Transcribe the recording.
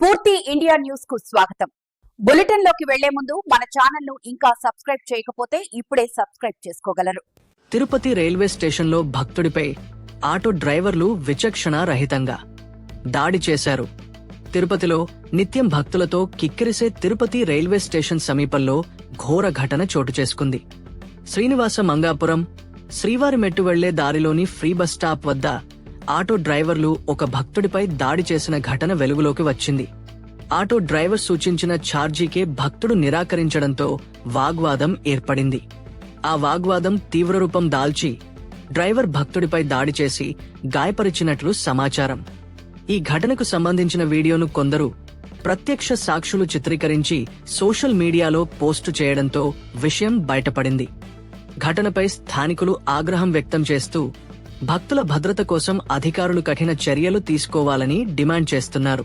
పూర్తి ఇండియా న్యూస్కు స్వాగతం. బులెటిన్లోకి వెళ్ళే ముందు మన ఛానల్ను ఇంకా సబ్స్క్రైబ్ చేయకపోతే ఇప్పుడే సబ్స్క్రైబ్ చేసుకోగలరు. తిరుపతి రైల్వే స్టేషన్లో భక్తుడిపై ఆటో డ్రైవర్లు విచక్షణ రహితంగా దాడి చేశారు. తిరుపతిలో నిత్యం భక్తులతో కిక్కిరిసే తిరుపతి రైల్వే స్టేషన్ సమీపంలో ఘోర ఘటన చోటు చేసుకుంది. శ్రీనివాస మంగాపురం శ్రీవారి మెట్టు వెళ్ళే దారిలోని ఫ్రీ బస్ స్టాప్ వద్ద ఆటో డ్రైవర్లు ఒక భక్తుడిపై దాడి చేసిన ఘటన వెలుగులోకి వచ్చింది. ఆటో డ్రైవర్ సూచించిన ఛార్జీకే భక్తుడు నిరాకరించడంతో వాగ్వాదం ఏర్పడింది. ఆ వాగ్వాదం తీవ్ర రూపం దాల్చి డ్రైవర్ భక్తుడిపై దాడి చేసి గాయపరిచినట్లు సమాచారం. ఈ ఘటనకు సంబంధించిన వీడియోను కొందరు ప్రత్యక్ష సాక్షులు చిత్రీకరించి సోషల్ మీడియాలో పోస్టు చేయడంతో విషయం బయటపడింది. ఘటనపై స్థానికులు ఆగ్రహం వ్యక్తం చేస్తూ భక్తుల భద్రత కోసం అధికారులు కఠిన చర్యలు తీసుకోవాలని డిమాండ్ చేస్తున్నారు.